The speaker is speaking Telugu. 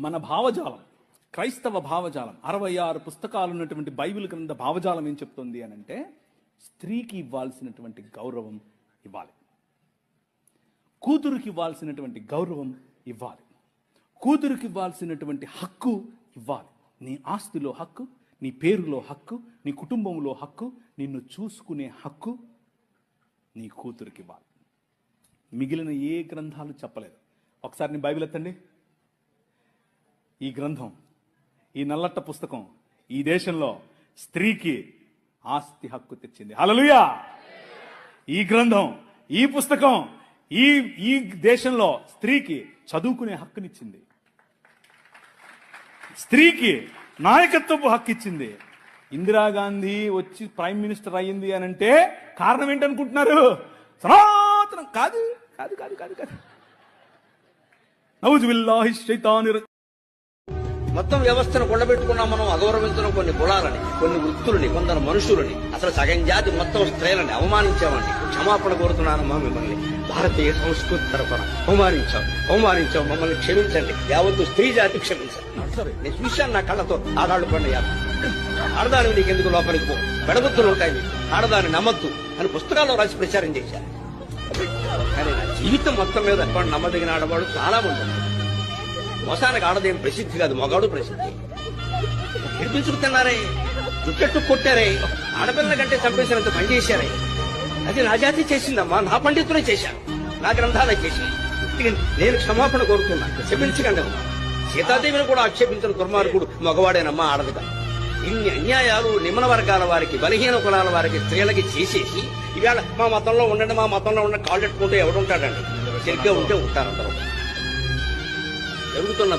మన భావజాలం క్రైస్తవ భావజాలం. అరవై ఆరు పుస్తకాలు ఉన్నటువంటి బైబిల్ గ్రంథ భావజాలం ఏం చెప్తుంది అని అంటే స్త్రీకి ఇవ్వాల్సినటువంటి గౌరవం ఇవ్వాలి. కూతురుకి ఇవ్వాల్సినటువంటి గౌరవం ఇవ్వాలి. కూతురుకి ఇవ్వాల్సినటువంటి హక్కు ఇవ్వాలి. నీ ఆస్తిలో హక్కు నీ పేరులో హక్కు నీ కుటుంబంలో హక్కు నిన్ను చూసుకునే హక్కు నీ కూతురికి ఇవ్వాలి. మిగిలిన ఏ గ్రంథాలు చెప్పలేదు. ఒకసారి నీ బైబిల్ ఎత్తండి. ఈ గ్రంథం ఈ నల్లట్ట పుస్తకం ఈ దేశంలో స్త్రీకి ఆస్తి హక్కు తెచ్చింది. హలలుయా ఈ గ్రంథం ఈ పుస్తకం ఈ ఈ దేశంలో స్త్రీకి చదువుకునే హక్కునిచ్చింది. స్త్రీకి నాయకత్వపు హక్కు ఇచ్చింది ఇందిరాగాంధీ వచ్చి ప్రైమ్ మినిస్టర్ అయ్యింది అని అంటే కారణం ఏంటనుకుంటున్నారు? సనాతనం. కాదు కాదు కాదు కాదు కాదు. నౌజు బిల్లాహి శైతానిర్ మొత్తం వ్యవస్థను కొండబెట్టుకున్నాం మనం అగౌరవించిన కొన్ని కులాలని కొన్ని వృత్తులని కొందరు మనుషులని. అసలు సగం జాతి మొత్తం స్త్రీలని అవమానించామండి. క్షమాపణ కోరుతున్నానమ్మా మిమ్మల్ని. భారతీయ సంస్కృతి తరఫున అవమానించాం. అవమానించాం. మమ్మల్ని క్షమించండి. యావత్తు స్త్రీ జాతి క్షమించండి నేను చూశాను నా కళ్ళతో ఆడాళ్ళు పండి ఆడదాని నీకు ఎందుకు లోపలికి పో? పెడబుద్ధులు ఉంటాయి. ఆడదాని నమ్మద్దు అని పుస్తకాల్లో రాసి ప్రచారం చేశారు. కానీ నా జీవితం మొత్తం మీద నమ్మదగిన ఆడవాడు చాలా ఉన్నారు. మోసానికి ఆడదేం ప్రసిద్ధి కాదు మగాడు ప్రసిద్ధి. విడిపించుకు తిన్నారే జుట్టెట్టు కొట్టారే ఆడపిల్లల కంటే చంపేసినంత పని చేశారే. అది నా జాతి చేసిందమ్మా నా పండితులే చేశాను నా గ్రంథాలే చేశాను నేను క్షమాపణ కోరుతున్నా క్షమించకండి అమ్మా. సీతాదేవిని కూడా ఆక్షేపించిన దుర్మార్గుడు మగవాడేనమ్మా ఆడదు ఇన్ని అన్యాయాలు నిమ్మల వర్గాల వారికి బలహీన కులాల వారికి స్త్రీలకి చేసేసి ఇవాళ మా మతంలో ఉండండి మా మతంలో ఉండండి కాళ్ళు పెట్టుకుంటే ఎవడుంటాడండి? సరిగ్గా ఉంటే ఉంటారు అందరూ. జరుగుతున్న